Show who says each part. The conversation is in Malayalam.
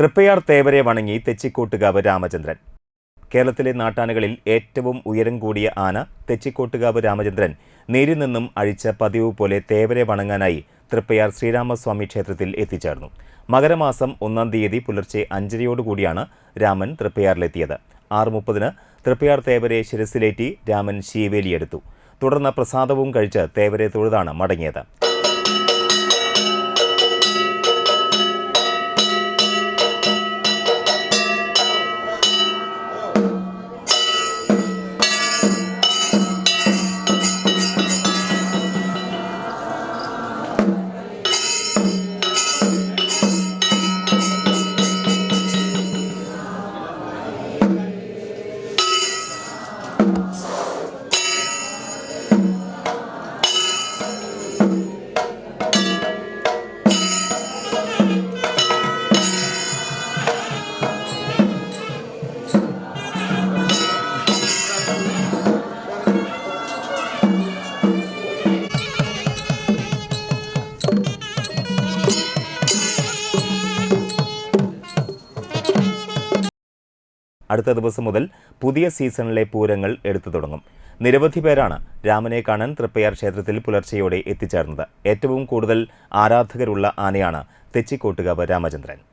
Speaker 1: തൃപ്പയാർ തേവരെ വണങ്ങി തെച്ചിക്കോട്ടുകാവ് രാമചന്ദ്രൻ. കേരളത്തിലെ നാട്ടാനകളിൽ ഏറ്റവും ഉയരം കൂടിയ ആന തെച്ചിക്കോട്ടുകാവ് രാമചന്ദ്രൻ. നേരിൽ നിന്നും അഴിച്ച പതിവ് പോലെ തേവരെ വണങ്ങാനായി തൃപ്പയാർ ശ്രീരാമസ്വാമി ക്ഷേത്രത്തിൽ എത്തിച്ചേർന്നു. മകരമാസം ഒന്നാം തീയതി പുലർച്ചെ അഞ്ചരയോടുകൂടിയാണ് രാമൻ തൃപ്പയാറിലെത്തിയത്. ആറ് മുപ്പതിന് തൃപ്പയാർ തേവരെ ശിരസിലേറ്റി രാമൻ ശീവേലിയെടുത്തു. തുടർന്ന് പ്രസാദവും കഴിച്ച് തേവരെ തൊഴുതാണ് മടങ്ങിയത്. Thank you. അടുത്ത ദിവസം മുതൽ പുതിയ സീസണിലെ പൂരങ്ങൾ എടുത്തു തുടങ്ങും. നിരവധി പേരാണ് രാമനെ കാണാൻ തൃപ്പയാർ ക്ഷേത്രത്തിൽ പുലർച്ചെയോടെ എത്തിച്ചേർന്നത്. ഏറ്റവും കൂടുതൽ ആരാധകരുള്ള ആനയാണ് തെച്ചിക്കോട്ടുകാവ് രാമചന്ദ്രൻ.